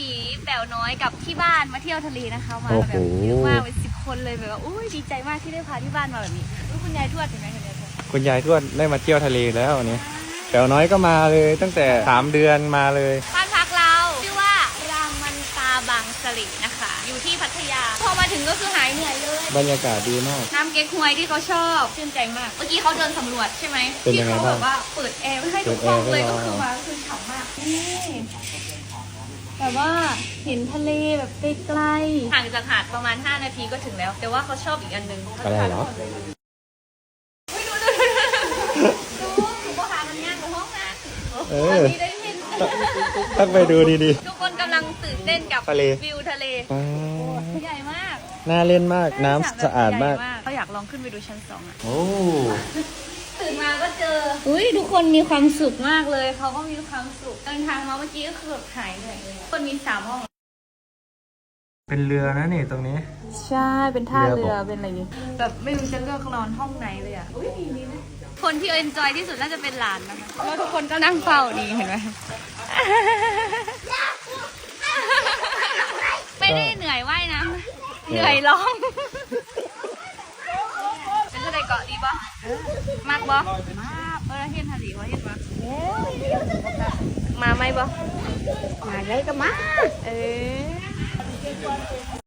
บีแป๋วน้อยกับที่บ้านมาเที่ยวทะเลนะคะมาโอ้แบโหบเยอะมากเป็นสิบคนเลยแบบว่าอุ้ยดีใจมากที่ได้พาที่บ้านมาแบบนี้อุ๊ยคุณยายทวดเห็นไหมคุณยายทวดคุณยายทวดได้มาเที่ยวทะเลแล้ววันนี้แป๋วน้อยก็มาเลยตั้งแต่สามเดือนมาเลยบ้านพักเราชื่อว่ารามันตาบางสลิดนะคะ อยู่ที่พัทยาพอมาถึงก็คือหายเหนื่อยเลย บรรยากาศดีมากน้ำเก๊กฮวยที่เขาชอบชื่นใจมากเมื่อกี้เขาเดินสำรวจใช่ไหมเป็นที่ยังไงเขาบ้างแบบว่าเปิดแอร์ไม่ให้ทุกเปิห้ดองแอร์เลยให้ก็เราคือมาคือฉ่ำมากนี่ แบบว่าเห็นทะเลแบบใกล้ๆห่างจากหาดประมาณ 5 นาทีก็ถึงแล้ว แต่ว่าเขาชอบอีกอันหนึงอะไรเหรออุ๊ยดูดูดูดูดูดูก็หากันยากกว่าห้องนะเออัอนนี้ได้เห็นต้องไปดูดีทุกคนกำลังตื่นเต้นกับทะเลวิวทะเลๆป๊าดใหญ่มากน่าเล่นมากน้ำสะอาดมากใหญ่เขาอยากลองขึ้นไปดูชั้นสองอะโอ้ตื่นมาก็เจอ อุ้ยทุกคนมีความสุขมากเลย เขาก็มีความสุขเดินทางมาเมื่อกี้ก็คือแบบหายเหนื่อยเลยอะคนมีสามห้องเป็นเรือนะนี่ตรงนี้ ใช่ เป็นท่าเรือเรือบอกเป็นอะไรอย่างงี้ แบบไม่รู้จะเลือกนอนห้องไหนเลยอะอุ้ยดีดีนะคนที่เอนจอยที่สุดน่าจะเป็นหลานนะคะแล้วทุกคนก็นั่งเฝ้าดีเห็นไหม ไม่ได้เหนื่อยว่ายน้ำเหนื่อยร้องเป็นจะได้เกาะดีปะมากปะมาก เออเห็นทะเลวะเห็นปะมาไหมปะมาได้ก็มา เออ